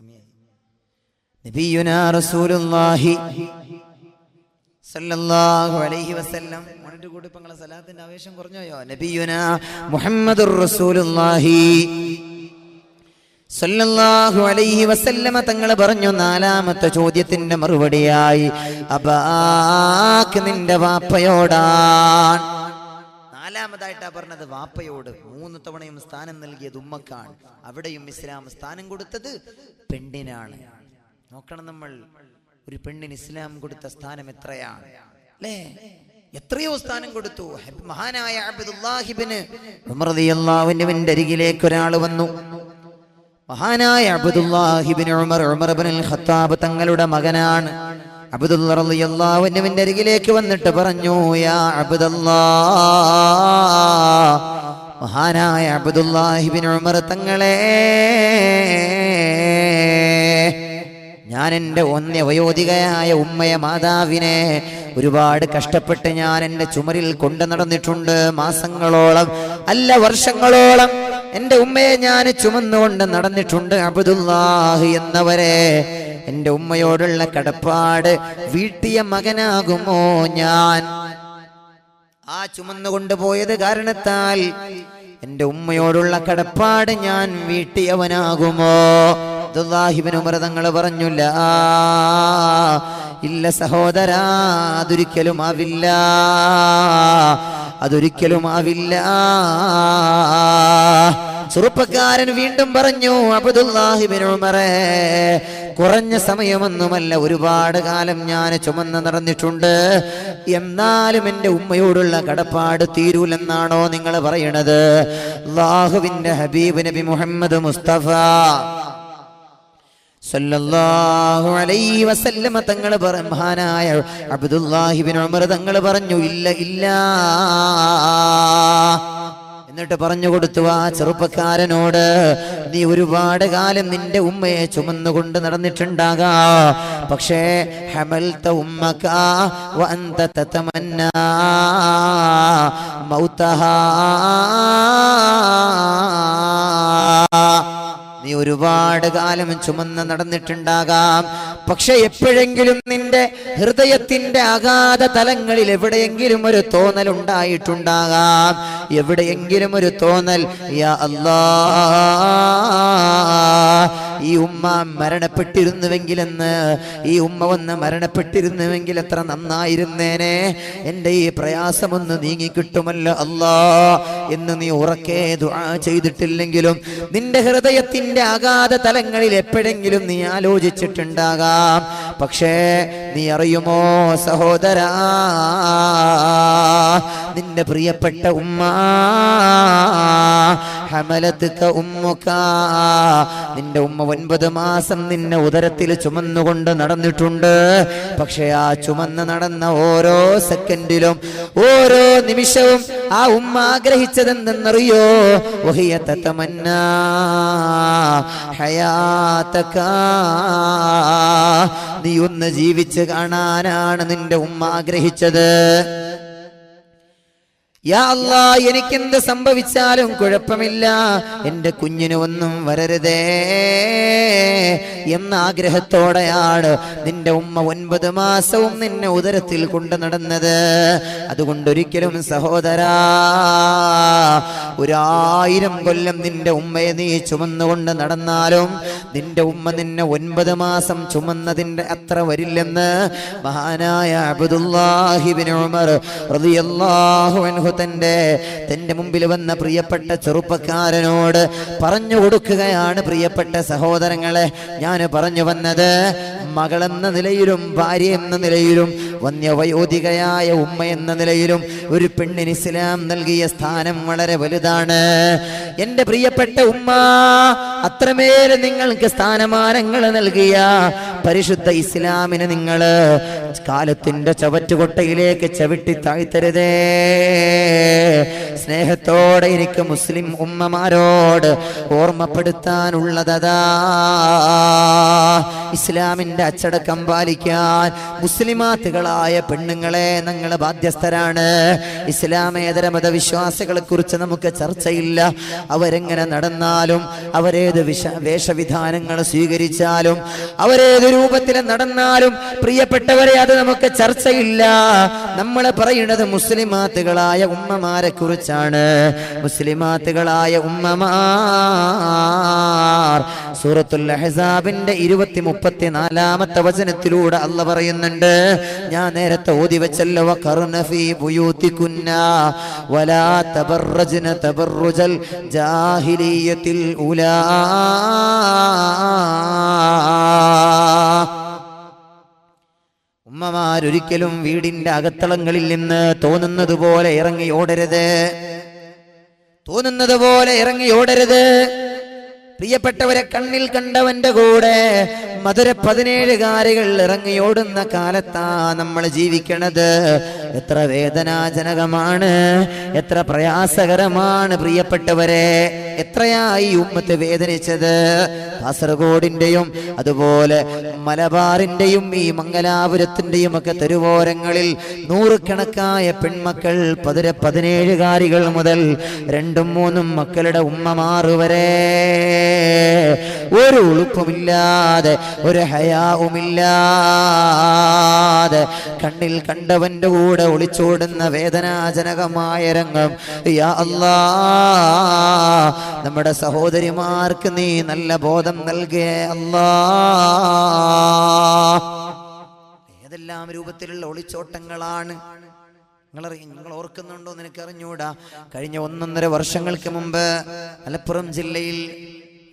സമയായി. നബിയുനാ റസൂലുള്ളാഹി അലൈഹി വസല്ലം. സലാത്തിന്റെ ആവേശം കുറഞ്ഞോയോ റസൂലുള്ളാഹി സല്ലല്ലാഹു അലൈഹി വസല്ലമ തങ്ങൾ പറഞ്ഞു നാലാമത്തെ ചോദ്യത്തിന്റെ മറുപടിയായി അബാക്ക് നിന്റെ വാപ്പയോടാണ് നാലാമതായിട്ടാ പറഞ്ഞത് വാപ്പയോട് മൂന്ന് തവണയും സ്ഥാനം നൽകിയത് ഉമ്മക്കാണ്. അവിടെയും ഇസ്ലാം സ്ഥാനം കൊടുത്തത് പെണ്ണിനാണ്. നോക്കണം നമ്മൾ ഒരു പെണ്ണിന് ഇസ്ലാം കൊടുത്ത സ്ഥാനം എത്രയാണ്? അല്ലേ? എത്രയോ സ്ഥാനം കൊടുത്തു. മഹാനായ അബ്ദുല്ലാഹിബിന് അരികിലേക്ക് ഒരാൾ വന്നു. മഹാനായ അബ്ദുല്ലാഹിബിൻ ഉമർ ഉമർ ഖത്താബ് തങ്ങളുടെ മകനാണ്. അബ്ദുല്ല റളിയല്ലാഹുവിന്റെ അരികിലേക്ക് വന്നിട്ട് പറഞ്ഞു യാ അബുദല്ലാ മഹാനായ അബ്ദുല്ലാഹിബിൻ ഉമർ തങ്ങളെ ഞാൻ എന്റെ ഒന്നേ വയോധികയായ ഉമ്മയ മാതാവിനെ ഒരുപാട് കഷ്ടപ്പെട്ട് ഞാൻ എന്റെ ചുമരിൽ കൊണ്ടു നടന്നിട്ടുണ്ട്. മാസങ്ങളോളം അല്ല വർഷങ്ങളോളം എന്റെ ഉമ്മയെ ഞാൻ ചുമന്നുകൊണ്ട് നടന്നിട്ടുണ്ട് അബ്ദുല്ലാഹ് എന്നവരെ. എന്റെ ഉമ്മയോടുള്ള കടപ്പാട് വീട്ടിയ മകനാകുമോ ഞാൻ? ആ ചുമന്നു കൊണ്ടുപോയത് കാരണത്താൽ എന്റെ ഉമ്മയോടുള്ള കടപ്പാട് ഞാൻ വീട്ടിയവനാകുമോ? അബ്ദുല്ലാഹിബിൻ ഉമർ തങ്ങൾ പറഞ്ഞില്ല ഇല്ല സഹോദരാ അതൊരിക്കലും ആവില്ല അതൊരിക്കലും ആവില്ല ചെറുപ്പക്കാരൻ വീണ്ടും പറഞ്ഞു അബ്ദുല്ലാഹിബിൻ ഉമറേ കുറഞ്ഞ സമയമൊന്നുമല്ല. ഒരുപാട് കാലം ഞാൻ ചുമന്ന് നടന്നിട്ടുണ്ട്. എന്നാലും എന്റെ ഉമ്മയോടുള്ള കടപ്പാട് തീരൂലെന്നാണോ നിങ്ങൾ പറയണത്? അള്ളാഹുവിന്റെ ഹബീബ് നബി മുഹമ്മദ് മുസ്തഫ തങ്ങൾ മഹാനായ അബ്ദുല്ലാഹിബിൻ ഉമർ തങ്ങൾ പറഞ്ഞു ഇല്ല ഇല്ല. എന്നിട്ട് പറഞ്ഞു കൊടുത്തു ആ ചെറുപ്പക്കാരനോട് നീ ഒരുപാട് കാലം നിന്റെ ഉമ്മയെ ചുമന്നുകൊണ്ട് നടന്നിട്ടുണ്ടാകാ. പക്ഷേ ഹമൽത്ത ഉമ്മക വഅന്ത തതമന്നാ മൗതഹാ നീ ഒരുപാട് കാലം ചുമന്ന് നടന്നിട്ടുണ്ടാകാം. പക്ഷെ എപ്പോഴെങ്കിലും നിന്റെ ഹൃദയത്തിന്റെ അഗാധ തലങ്ങളിൽ എവിടെയെങ്കിലും ഒരു തോന്നൽ ഉണ്ടായിട്ടുണ്ടാകാം. എവിടെയെങ്കിലും ഒരു തോന്നൽ ഈ ഉമ്മ മരണപ്പെട്ടിരുന്നുവെങ്കിലെന്ന് ഈ ഉമ്മ വന്ന് മരണപ്പെട്ടിരുന്നുവെങ്കിൽ എത്ര നന്നായിരുന്നേനെ? എന്റെ ഈ പ്രയാസമൊന്ന് നീങ്ങിക്കിട്ടുമല്ലോ അല്ലാ എന്ന് നീ ഉറക്കേ ദുആ ചെയ്തിട്ടില്ലെങ്കിലും നിന്റെ ഹൃദയത്തിന്റെ അഗാധ തലങ്ങളിൽ എപ്പോഴെങ്കിലും നീ ആലോചിച്ചിട്ടുണ്ടാകാം. പക്ഷേ നീ അറിയുമോ സഹോദരാ നിന്റെ പ്രിയപ്പെട്ട ഉമ്മ ഹമലത്തുക ഉമ്മുക്ക നിന്റെ ഉമ്മ ഒൻപത് മാസം നിന്നെ ഉദരത്തിൽ ചുമന്നുകൊണ്ട് നടന്നിട്ടുണ്ട്. പക്ഷെ ആ ചുമന്ന് നടന്ന ഓരോ സെക്കൻഡിലും ഓരോ നിമിഷവും ആ ഉമ്മ ആഗ്രഹിച്ചതെന്തെന്നറിയോ? നീ ഒന്ന് ജീവിച്ച് കാണാനാണ് നിന്റെ ഉമ്മ ആഗ്രഹിച്ചത്. അല്ലാ എനിക്കെന്ത് സംഭവിച്ചാലും കുഴപ്പമില്ല. എന്റെ കുഞ്ഞിന് ഒന്നും വരരുതേ എന്ന ആഗ്രഹത്തോടെയാണ് നിന്റെ ഉമ്മ ഒൻപത് മാസവും നിന്നെ ഉദരത്തിൽ കൊണ്ടു നടന്നത്. അതുകൊണ്ടൊരിക്കലും സഹോദരാ ഒരായിരം കൊല്ലം നിന്റെ ഉമ്മയെ നീ ചുമന്നുകൊണ്ട് നടന്നാലും നിന്റെ ഉമ്മ നിന്നെ ഒൻപത് മാസം ചുമന്നതിന്റെ അത്ര വരില്ലെന്ന് മഹാനായ അബ്ദുല്ലാഹിബിൻ ഉമർ റളിയല്ലാഹു തന്റെ തന്റെ മുമ്പിൽ വന്ന പ്രിയപ്പെട്ട ചെറുപ്പക്കാരനോട് പറഞ്ഞു കൊടുക്കുകയാണ് പ്രിയപ്പെട്ട സഹോദരങ്ങളെ. ഞാൻ പറഞ്ഞു വന്നത് മകളെന്ന നിലയിലും ഭാര്യ എന്ന നിലയിലും വന്യവയോധികയായ ഉമ്മ എന്ന നിലയിലും ഒരു പെണ്ണിന് ഇസ്ലാം നൽകിയ സ്ഥാനം വളരെ വലുതാണ്. എന്റെ പ്രിയപ്പെട്ട ഉമ്മ അത്രമേൽ നിങ്ങൾക്ക് സ്ഥാനമാനങ്ങൾ നൽകിയ പരിശുദ്ധ ഇസ്ലാമിന് നിങ്ങൾ കാലത്തിന്റെ ചവറ്റുകൊട്ടയിലേക്ക് ചവിട്ടി താഴ്ത്തരുതേ. സ്നേഹത്തോടെ എനിക്ക് മുസ്ലിം ഉമ്മമാരോട് ഓർമ്മപ്പെടുത്താനുള്ളതാ ഇസ്ലാമിന്റെ അച്ചടക്കം പാലിക്കാൻ മുസ്ലിമാത്തുകളായ പെണ്ണുങ്ങളെ ഞങ്ങൾ ബാധ്യസ്ഥരാണ്. ഇസ്ലാമേതര മതവിശ്വാസികളെ കുറിച്ച് നമുക്ക് ചർച്ചയില്ല. അവരെങ്ങനെ നടന്നാലും അവരേത് വിഷ വേഷവിധാനങ്ങൾ സ്വീകരിച്ചാലും അവരേത് രൂപത്തിൽ നടന്നാലും പ്രിയപ്പെട്ടവരെ അത് നമുക്ക് ചർച്ചയില്ല. നമ്മൾ പറയുന്നത് മുസ്ലിമാത്തുകളായ ഉമ്മമാരെ കുറിച്ചാണ് മുസ്ലിമാത്തുകളായ ഉമ്മമാർ സൂറത്തുൽ അഹ്സാബിന്റെ ഇരുപത്തി മുപ്പത്തി നാലാമത്തെ വചനത്തിലൂടെ അല്ല പറയുന്നുണ്ട് ഞാൻ നേരത്തെ ഓതി വെച്ചല്ലോ ജാഹിലിയത്തിൽ ഉലാ. ഉമ്മമാരൊരിക്കലും വീടിന്റെ അകത്തളങ്ങളിൽ നിന്ന് തോന്നുന്നത് പോലെ ഇറങ്ങി ഓടരുത്. തോന്നുന്നത് പോലെ ഇറങ്ങി ഓടരുത്. പ്രിയപ്പെട്ടവരെ കണ്ണിൽ കണ്ടവന്റെ കൂടെ മധുര പതിനേഴുകാരികൾ ഇറങ്ങി ഓടുന്ന കാലത്താ നമ്മൾ ജീവിക്കണത്. എത്ര വേദനാജനകമാണ് എത്ര പ്രയാസകരമാണ് പ്രിയപ്പെട്ടവരെ. എത്രയായി ഉമ്മത്ത് വേദനിച്ചത്. കാസർഗോഡിന്റെയും അതുപോലെ മലബാറിന്റെയും ഈ മംഗലാപുരത്തിന്റെയും ഒക്കെ തെരുവോരങ്ങളിൽ നൂറുകണക്കായ പെൺമക്കൾ പതിര പതിനേഴുകാരികൾ മുതൽ രണ്ടും മൂന്നും മക്കളുടെ ഉമ്മമാർ വരെ ഒരു ഉളുപ്പുമില്ലാതെ ഒരു ഹയാവുമില്ലാതെ കണ്ണിൽ കണ്ടവന്റെ കൂടെ ഒളിച്ചോടുന്ന വേദനാജനകമായ രംഗം. യാ അല്ലാ നമ്മുടെ സഹോദരിമാർക്ക് നീ നല്ല ബോധം നൽകേ അല്ലാ. ഏതെല്ലാം രൂപത്തിലുള്ള ഒളിച്ചോട്ടങ്ങളാണ്? നിങ്ങളറിയ നിങ്ങൾ ഓർക്കുന്നുണ്ടോ? നിനക്ക് അറിഞ്ഞൂടാ കഴിഞ്ഞ ഒന്നൊന്നര വർഷങ്ങൾക്ക് മുമ്പ് മലപ്പുറം ജില്ലയിൽ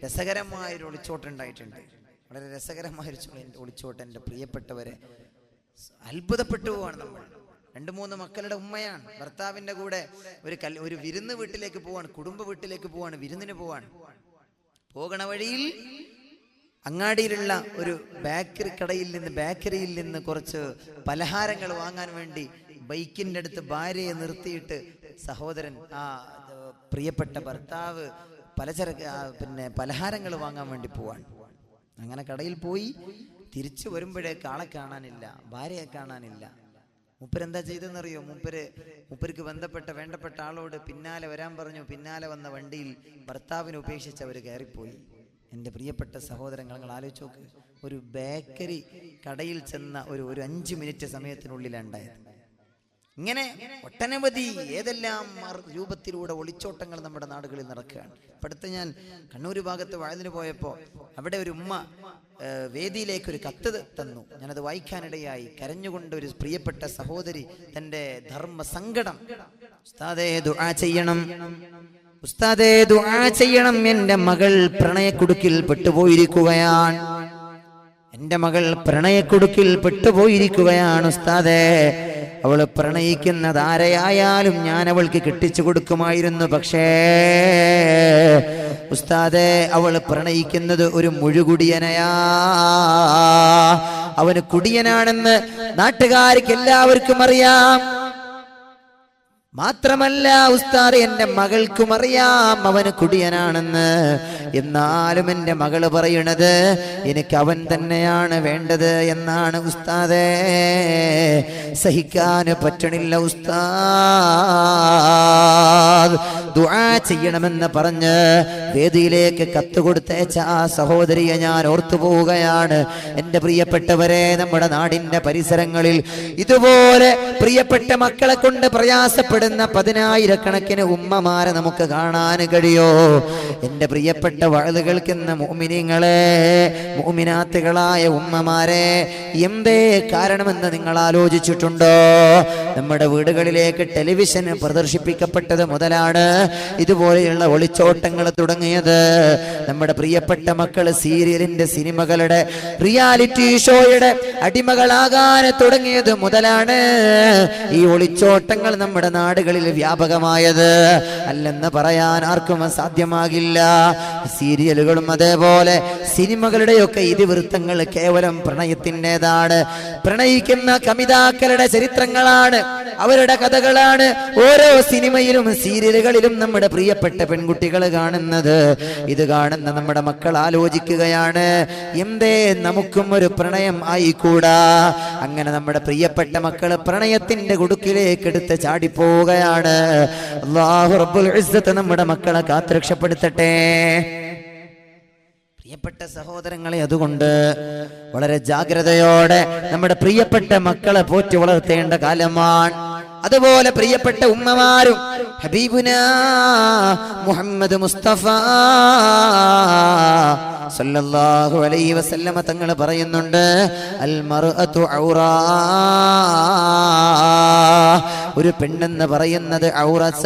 രസകരമായൊരു ഒളിച്ചോട്ടം ഉണ്ടായിട്ടുണ്ട്. വളരെ രസകരമായൊരു ഒളിച്ചോട്ടം. എന്റെ പ്രിയപ്പെട്ടവരെ അത്ഭുതപ്പെട്ടു പോവാണ് നമ്മൾ. രണ്ട് മൂന്ന് മക്കളുടെ ഉമ്മയാണ്. ഭർത്താവിന്റെ കൂടെ ഒരു കൽ ഒരു വിരുന്ന് വീട്ടിലേക്ക് പോവാണ് കുടുംബ വീട്ടിലേക്ക് പോവാണ് വിരുന്നിന് പോവാണ്. പോകണ വഴിയിൽ അങ്ങാടിയിലുള്ള ഒരു ബേക്കറി കടയിൽ നിന്ന് ബേക്കറിയിൽ നിന്ന് കുറച്ച് പലഹാരങ്ങൾ വാങ്ങാൻ വേണ്ടി ബൈക്കിന്റെ അടുത്ത് ഭാര്യയെ നിർത്തിയിട്ട് സഹോദരൻ ആ പ്രിയപ്പെട്ട ഭർത്താവ് പലചരക്ക് പിന്നെ പലഹാരങ്ങൾ വാങ്ങാൻ വേണ്ടി പോവാണ്. അങ്ങനെ കടയിൽ പോയി തിരിച്ചു വരുമ്പോഴേ ആളെ കാണാനില്ല ഭാര്യയെ കാണാനില്ല. മൂപ്പരെന്താ ചെയ്തെന്നറിയോ മൂപ്പര് മൂപ്പർക്ക് ബന്ധപ്പെട്ട വേണ്ടപ്പെട്ട ആളോട് പിന്നാലെ വരാൻ പറഞ്ഞു. പിന്നാലെ വന്ന വണ്ടിയിൽ ഭർത്താവിനെ ഉപേക്ഷിച്ച് അവർ കയറിപ്പോയി. എന്റെ പ്രിയപ്പെട്ട സഹോദരങ്ങൾ നിങ്ങൾ ആലോചിച്ച് നോക്ക്. ഒരു ബേക്കറി കടയിൽ ചെന്ന ഒരു ഒരു അഞ്ച് മിനിറ്റ് സമയത്തിനുള്ളിലാണ് ഉണ്ടായത്. ഇങ്ങനെ ഒട്ടനവധി ഏതെല്ലാം രൂപത്തിലൂടെ ഒളിച്ചോട്ടങ്ങൾ നമ്മുടെ നാടുകളിൽ നടക്കുകയാണ്. ഇപ്പടുത്ത് ഞാൻ കണ്ണൂർ ഭാഗത്ത് വഴുതിന് പോയപ്പോൾ അവിടെ ഒരു ഉമ്മ വേദിയിലേക്ക് ഒരു കത്ത് തന്നു. ഞാനത് വായിക്കാനിടയായി. കരഞ്ഞുകൊണ്ട് ഒരു പ്രിയപ്പെട്ട സഹോദരി തന്റെ ധർമ്മ സങ്കടം. ഉസ്താദേ ദുആ ചെയ്യണം. ഉസ്താദേ ദുആ ചെയ്യണം. എന്റെ മകൾ പ്രണയക്കുടുക്കിൽ പെട്ടുപോയിരിക്കുകയാണ്. എന്റെ മകൾ പ്രണയക്കുടുക്കിൽ പെട്ടുപോയിരിക്കുകയാണ് ഉസ്താദേ. അവൾ പ്രണയിക്കുന്നത് ആരെയായാലും ഞാൻ അവൾക്ക് കെട്ടിച്ചു കൊടുക്കുമായിരുന്നു. പക്ഷേ ഉസ്താദെ അവൾ പ്രണയിക്കുന്നത് ഒരു മുഴുകുടിയനയാ. അവന് കുടിയനാണെന്ന് നാട്ടുകാർക്ക് എല്ലാവർക്കും അറിയാം. മാത്രമല്ല ഉസ്താദ് എന്റെ മകൾക്കും അറിയാം അവന് കുടിയനാണെന്ന്. എന്നാലും എന്റെ മകൾ പറയണത് എനിക്ക് അവൻ തന്നെയാണ് വേണ്ടത് എന്നാണ് ഉസ്താദേ. സഹിക്കാൻ പറ്റണില്ല ഉസ്താദ്. ദുആ ചെയ്യണമെന്ന് പറഞ്ഞ് വേദിയിലേക്ക് കത്ത് കൊടുത്തയച്ച ആ സഹോദരിയെ ഞാൻ ഓർത്തു പോവുകയാണ് എന്റെ പ്രിയപ്പെട്ടവരെ നമ്മുടെ നാടിന്റെ പരിസരങ്ങളിൽ ഇതുപോലെ പ്രിയപ്പെട്ട മക്കളെ കൊണ്ട് പ്രയാസപ്പെടുന്ന പതിനായിരക്കണക്കിന് ഉമ്മമാരെ നമുക്ക് കാണാൻ കഴിയോ? എന്റെ പ്രിയപ്പെട്ട വഴുത് കേൾക്കുന്ന മോമിനിങ്ങളെ മോമിനാത്തുകളായ ഉമ്മമാരെ എന്തേ കാരണമെന്ന് നിങ്ങൾ ആലോചിച്ചിട്ടുണ്ടോ? നമ്മുടെ വീടുകളിലേക്ക് ടെലിവിഷൻ പ്രദർശിപ്പിക്കപ്പെട്ടത് മുതലാണ്. ഇതുപോലെയുള്ള ഒളിച്ചോട്ടങ്ങൾ തുടങ്ങിയത്. നമ്മുടെ പ്രിയപ്പെട്ട മക്കൾ സീരിയലിന്റെ സിനിമകളുടെ റിയാലിറ്റി ഷോയുടെ അടിമകളാകാൻ തുടങ്ങിയത് മുതലാണ് ഈ ഒളിച്ചോട്ടങ്ങൾ നമ്മുടെ നാടുകളിൽ വ്യാപകമായത്. അല്ലെന്ന് പറയാൻ ആർക്കും സാധ്യമാകില്ല സീരിയലുകളും അതേപോലെ സിനിമകളുടെയൊക്കെ ഇതിവൃത്തങ്ങൾ കേവലം പ്രണയത്തിന്റെതാണ്. പ്രണയിക്കുന്ന കമിതാക്കളുടെ ചരിത്രങ്ങളാണ് അവരുടെ കഥകളാണ് ഓരോ സിനിമയിലും സീരിയലുകളിലും നമ്മുടെ പ്രിയപ്പെട്ട പെൺകുട്ടികൾ കാണുന്നത്. ഇത് കാണുന്ന നമ്മുടെ മക്കൾ ആലോചിക്കുകയാണ് എന്തേ നമുക്കും ഒരു പ്രണയം ആയിക്കൂടാ? അങ്ങനെ നമ്മുടെ പ്രിയപ്പെട്ട മക്കൾ പ്രണയത്തിന്റെ കുടുക്കിലേക്ക് എടുത്ത് ചാടിപ്പോവുകയാണ് റബ്ബുൽ ഇസ്സത്ത് നമ്മുടെ മക്കളെ കാത്തുരക്ഷപ്പെടുത്തട്ടെ. പ്രിയപ്പെട്ട സഹോദരങ്ങളെ അതുകൊണ്ട് വളരെ ജാഗ്രതയോടെ നമ്മുടെ പ്രിയപ്പെട്ട മക്കളെ പോറ്റി വളർത്തേണ്ട കാലമാണ്. അതുപോലെ പ്രിയപ്പെട്ട ഉമ്മമാരും ഹബീബുന മുഹമ്മദ് മുസ്തഫ സല്ലല്ലാഹു അലൈഹി വസല്ലമ തങ്ങൾ പറയുന്നുണ്ട് അൽ മർഅത്തു ഔറാ. ഒരു പെണ്ണെന്ന് പറയുന്നത് ഔറസ.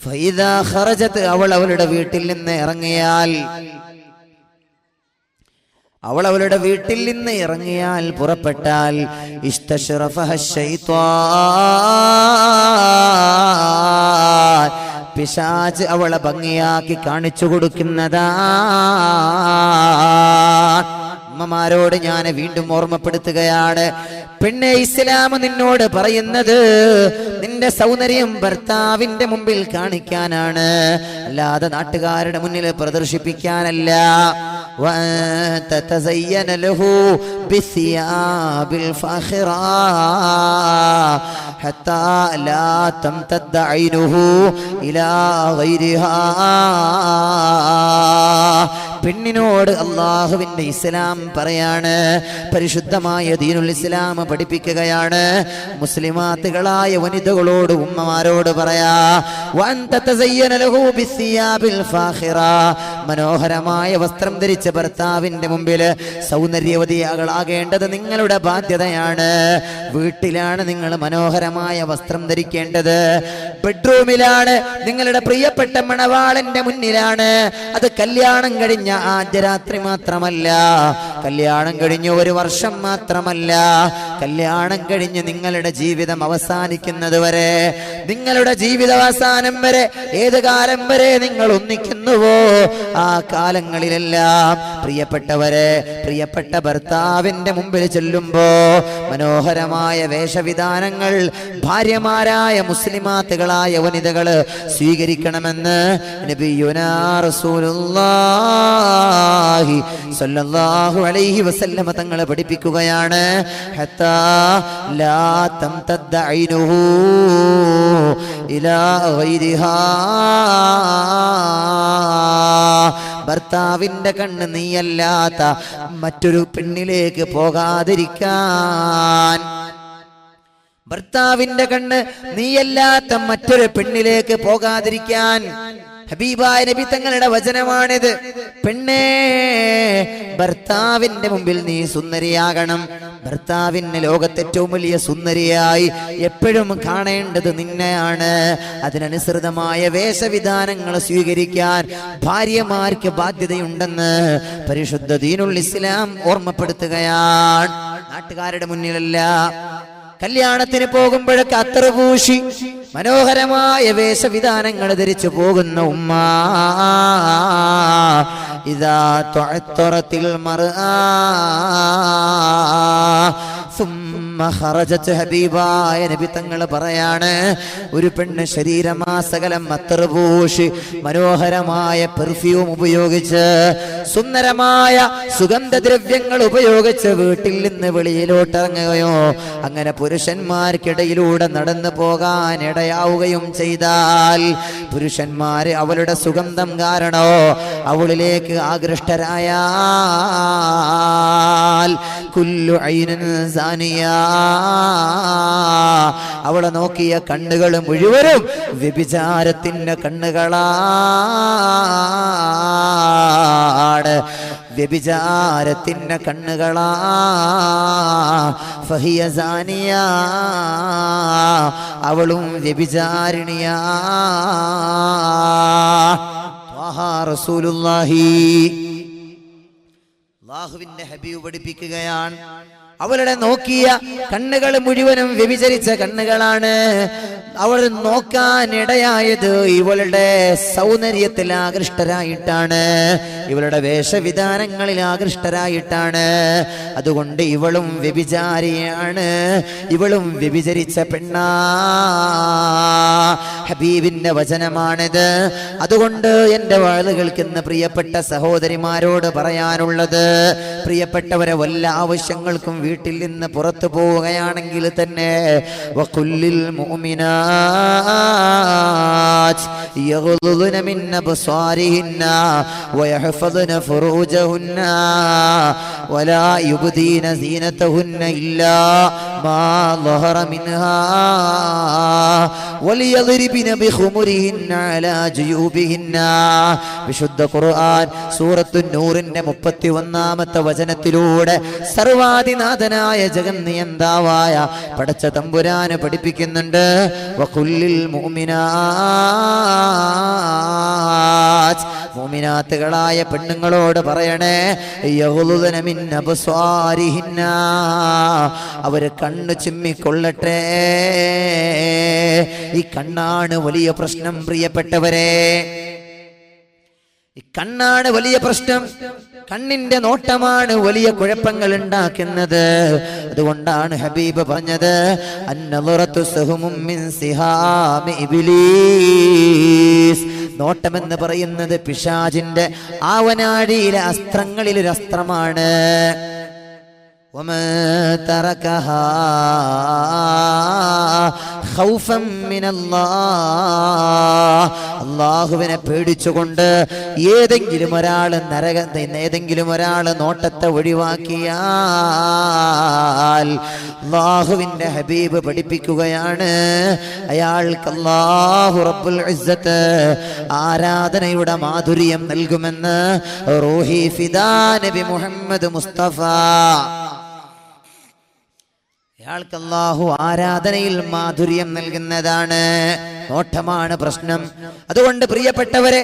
ഫൈദാ ഖറജത് അവൾ അവളുടെ വീട്ടിൽ നിന്ന് ഇറങ്ങിയാൽ അവൾ അവളുടെ വീട്ടിൽ നിന്ന് ഇറങ്ങിയാൽ പുറപ്പെട്ടാൽ പിശാജ് അവളെ ഭംഗിയാക്കി കാണിച്ചു കൊടുക്കുന്നതാ അമ്മമാരോട് ഞാൻ വീണ്ടും ഓർമ്മപ്പെടുത്തുകയാണ്. പെണ്ണെ ഇസ്ലാം നിന്നോട് പറയുന്നത് നിന്റെ സൗന്ദര്യം ഭർത്താവിന്റെ മുമ്പിൽ കാണിക്കാനാണ്. അല്ലാതെ നാട്ടുകാരുടെ മുന്നിൽ പ്രദർശിപ്പിക്കാനല്ല. ഇലാ പെണ്ണിനോട് അള്ളാഹുവിന്റെ ഇസ്ലാം പറയാണ്. പരിശുദ്ധമായ ദീനുൽ ഇസ്ലാം പഠിപ്പിക്കുകയാണ്. മുസ്ലിമാത്തുകളായ വനിതകളോട് ഉമ്മമാരോട് പറയാ മനോഹരമായ വസ്ത്രം ധരിച്ച ഭർത്താവിന്റെ മുമ്പിൽ സൗന്ദര്യവതിയാകളാകേണ്ടത് നിങ്ങളുടെ ബാധ്യതയാണ്. വീട്ടിലാണ് നിങ്ങൾ മനോഹരമായ വസ്ത്രം ധരിക്കേണ്ടത്. ബെഡ്റൂമിലാണ് നിങ്ങളുടെ പ്രിയപ്പെട്ട മണവാളന്റെ മുന്നിലാണ്. അത് കല്യാണം കഴിഞ്ഞ ആദ്യ രാത്രി മാത്രമല്ല. കല്യാണം കഴിഞ്ഞ് ഒരു വർഷം മാത്രമല്ല. കല്യാണം കഴിഞ്ഞ് നിങ്ങളുടെ ജീവിതം അവസാനിക്കുന്നത് വരെ നിങ്ങളുടെ ജീവിതാവസാനം വരെ ഏത് കാലം വരെ നിങ്ങൾ ഒന്നിക്കുന്നുവോ? ആ കാലങ്ങളിലെല്ലാം പ്രിയപ്പെട്ടവരെ പ്രിയപ്പെട്ട ഭർത്താവിന്റെ മുമ്പിൽ ചെല്ലുമ്പോ മനോഹരമായ വേഷവിധാനങ്ങൾ ഭാര്യമാരായ മുസ്ലിമാത്തുകളായ വനിതകൾ സ്വീകരിക്കണമെന്ന് അലൈഹി വസല്ലമ തങ്ങളെ പഠിപ്പിക്കുകയാണ്. ഹത്താ ലാ തം ഐനുഹു ഇലാ ഗൈരിഹാ. ഭർത്താവിന്റെ കണ്ണ് നീയല്ലാത്ത മറ്റൊരു പെണ്ണിലേക്ക് പോകാതിരിക്കാൻ. ഭർത്താവിന്റെ കണ്ണ് നീയല്ലാത്ത മറ്റൊരു പെണ്ണിലേക്ക് പോകാതിരിക്കാൻ. ഹബീബായ നബി തങ്ങളുടെ വചനമാണിത്. പെണ്ണേ ഭർത്താവിന്റെ മുമ്പിൽ നീ സുന്ദരിയാകണം. ഭർത്താവിന് ലോകത്തെ ഏറ്റവും വലിയ സുന്ദരിയായി എപ്പോഴും കാണേണ്ടത് നിന്നെയാണ്. അതിനനുസൃതമായ വേഷവിധാനങ്ങൾ സ്വീകരിക്കാൻ ഭാര്യമാർക്ക് ബാധ്യതയുണ്ടെന്ന് പരിശുദ്ധ ദീനുൽ ഇസ്ലാം ഓർമ്മപ്പെടുത്തുകയാണ്. നാട്ടുകാരുടെ മുന്നിലല്ല കല്യാണത്തിന് പോകുമ്പോഴൊക്കെ അത്ര പൂശി മനോഹരമായ വേഷവിധാനങ്ങൾ ധരിച്ചു പോകുന്ന ഉമ്മ. ഇതാ തൊഴത്തുറത്തിൽ മറ ഹബീബായ നബി തങ്ങൾ പറയാണ്. ഒരു പെണ്ണ് ശരീരമാസകലം അത്രപൂഷി മനോഹരമായ പെർഫ്യൂം ഉപയോഗിച്ച് സുന്ദരമായ സുഗന്ധദ്രവ്യങ്ങൾ ഉപയോഗിച്ച് വീട്ടിൽ നിന്ന് വെളിയിലോട്ടിറങ്ങുകയോ അങ്ങനെ പുരുഷന്മാർക്കിടയിലൂടെ നടന്നു പോകാൻ ഇടയാവുകയും ചെയ്താൽ പുരുഷന്മാര് അവളുടെ സുഗന്ധം കാരണോ അവളിലേക്ക് അവളെ നോക്കിയ കണ്ണുകൾ മുഴുവനും വ്യഭിചാരത്തിന്റെ കണ്ണുകളാണ്. വ്യഭിചാരത്തിന്റെ കണ്ണുകളാ. ഫഹിയ സാനിയ. അവളും വ്യഭിചാരിണിയാ. റസൂലുള്ളാഹി. അള്ളാഹുവിന്റെ ഹബീബ് പഠിപ്പിക്കുകയാണ്. അവളുടെ നോക്കിയ കണ്ണുകൾ മുഴുവനും വ്യഭിചരിച്ച കണ്ണുകളാണ്. നോക്കാൻ നോക്കാനിടയായത് ഇവളുടെ സൗന്ദര്യത്തിൽ ആകൃഷ്ടരായിട്ടാണ്. ഇവളുടെ വേഷവിധാനങ്ങളിൽ ആകൃഷ്ടരായിട്ടാണ്. അതുകൊണ്ട് ഇവളും വ്യഭിചാരിയാണ്. ഇവളും വ്യഭിചരിച്ച പെണ്ണാ. ഹബീബിന്റെ വചനമാണിത്. അതുകൊണ്ട് എന്റെ കേൾക്കുന്ന പ്രിയപ്പെട്ട സഹോദരിമാരോട് പറയാനുള്ളത് പ്രിയപ്പെട്ടവരെ വല്ല ആവശ്യങ്ങൾക്കും വീട്ടിൽ നിന്ന് പുറത്തു പോവുകയാണെങ്കിൽ തന്നെ വക്കുല്ലിൽ മുഅ്മിനാത്ത് ويحفظن فروجهن ولا يبدين زينتهن إلا ما ظهر منها وليضربن بخمرهن على جيوبهن വിശുദ്ധ ഖുർആൻ സൂറത്തു നൂറിന്റെ മുപ്പത്തി ഒന്നാമത്തെ വചനത്തിലൂടെ സർവാധിനാഥനായ ജഗൻ നിയന്താവായ പടച്ച തമ്പുരാന് പഠിപ്പിക്കുന്നുണ്ട് വഖുല്ലിൽ മുഅ്മിനാത്ത് മുഅ്മിനാത്തുകളായ പെണ്ണുങ്ങളോട് പറയണേ യഹ്ലുദന മിൻ അബ്സ്വാരിഹിന്ന അവർ കണ്ണു ചിമ്മിക്കൊള്ളട്ടെ. ഈ കണ്ണാണ് വലിയ പ്രശ്നം പ്രിയപ്പെട്ടവരെ. ഈ കണ്ണാണ് വലിയ പ്രശ്നം. കണ്ണിന്റെ നോട്ടമാണ് വലിയ കുഴപ്പങ്ങൾ ഉണ്ടാക്കുന്നത്. അതുകൊണ്ടാണ് ഹബീബ് പറഞ്ഞത് നോട്ടമെന്ന് പറയുന്നത് പിശാജിന്റെ ആവനാഴിയിലെ അസ്ത്രങ്ങളിൽ ഒരു അസ്ത്രമാണ് ഒമ തറക്കഹ അള്ളാഹുവിനെ പേടിച്ചുകൊണ്ട് ഏതെങ്കിലും ഒരാൾ നരക ഏതെങ്കിലും ഒരാൾ നോട്ടത്തെ ഒഴിവാക്കിയാൽ അള്ളാഹുവിന്റെ ഹബീബ് പഠിപ്പിക്കുകയാണ്. അയാൾക്ക് അള്ളാഹു റബ്ബുൽ ഇസ്സത്ത് ആരാധനയുടെ മാധുര്യം നൽകുമെന്ന് റോഹി ഫിദാ നബി മുഹമ്മദ് മുസ്തഫ അയാൾക്ക് അള്ളാഹു ആരാധനയിൽ മാധുര്യം നൽകുന്നതാണ് നോട്ടമാണ് പ്രശ്നം അതുകൊണ്ട് പ്രിയപ്പെട്ടവരെ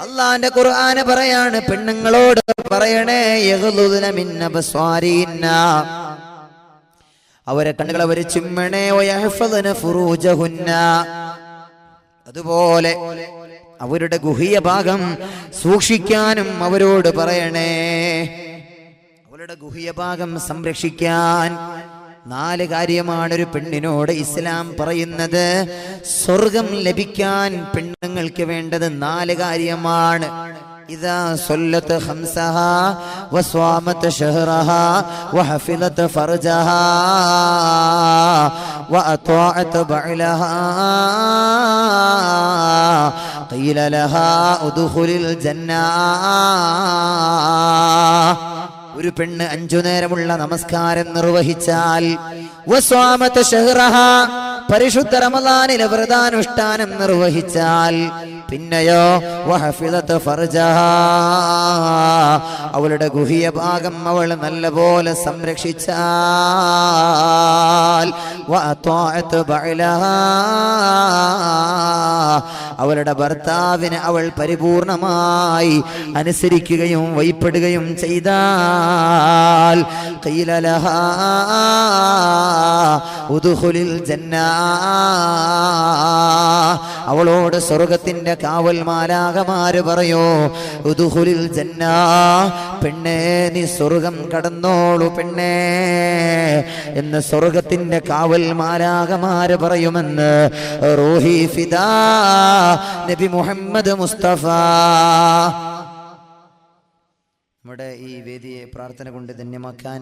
അള്ളാന്റെ ഖുർആന് പറയാണ് പെണ്ണുങ്ങളോട് പറയണേ. അവരെ കണ്ണുകൾ അവർ ചിമ്മണേ. അതുപോലെ അവരുടെ ഗുഹ്യ ഭാഗം സൂക്ഷിക്കാനും അവരോട് പറയണേ അവരുടെ ഗുഹ്യ ഭാഗം സംരക്ഷിക്കാൻ നാല് കാര്യമാണ് ഒരു പെണ്ണിനോട് ഇസ്ലാം പറയുന്നത് സ്വർഗം ലഭിക്കാൻ പെണ്ണുങ്ങൾക്ക് വേണ്ടത് നാല് കാര്യമാണ് إذا صلت خمسها وصامت شهرها وحفظت فرجها وأطاعت بعلها قيل لها ادخل الجنة ഒരു പെണ്ണ് അഞ്ചു നേരമുള്ള നമസ്കാരം നിർവഹിച്ചാൽ പരിശുദ്ധ റമദാനിലെ വ്രതാനുഷ്ഠാനം നിർവഹിച്ചാൽ പിന്നെയോ? അവളുടെ ഗുഹിയ ഭാഗം അവൾ നല്ലപോലെ സംരക്ഷിച്ചാൽ അവളുടെ ഭർത്താവിനെ അവൾ പരിപൂർണമായി അനുസരിക്കുകയും വൈപ്പെടുകയും ചെയ്താൽ ഉദുഹുലിൽ ജന്നാ. അവളോട് സ്വർഗത്തിന്റെ കാവൽ മാലാകമാര് പറയോ ഉദുഹുലിൽ ജന്ന പെണ്ണേ നീ സ്വർഗം കടന്നോളൂ പെണ്ണേ എന്ന് സ്വർഗത്തിന്റെ കാവൽ മാലാകമാര് പറയുമെന്ന് റൂഹി ഫിദാ നബി മുഹമ്മദ് മുസ്തഫ. നമ്മുടെ ഈ വേദിയെ പ്രാർത്ഥന കൊണ്ട് ധന്യമാക്കാൻ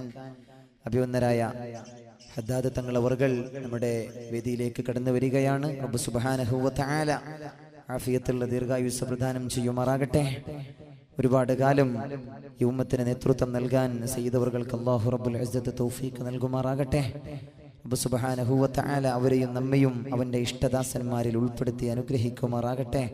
അഭിവന്ദരായ ഹദ്ദാദ് തങ്ങൾ അവർകൾ നമ്മുടെ വേദിയിലേക്ക് കടന്നു വരികയാണ്. റബ്ബ് തആല ആഫിയത്തുള്ള ദീർഘായുസ് പ്രദാനം ചെയ്യുമാറാകട്ടെ. ഒരുപാട് കാലം ഈ നേതൃത്വം നൽകാൻ സയ്യിദവർക്ക് അല്ലാഹു റബ്ബുൽ തൗഫീഖ് നൽകുമാറാകട്ടെ. റബ്ബ് തആല അവരെയും നമ്മയും അവന്റെ ഇഷ്ടദാസന്മാരിൽ ഉൾപ്പെടുത്തി അനുഗ്രഹിക്കുമാറാകട്ടെ.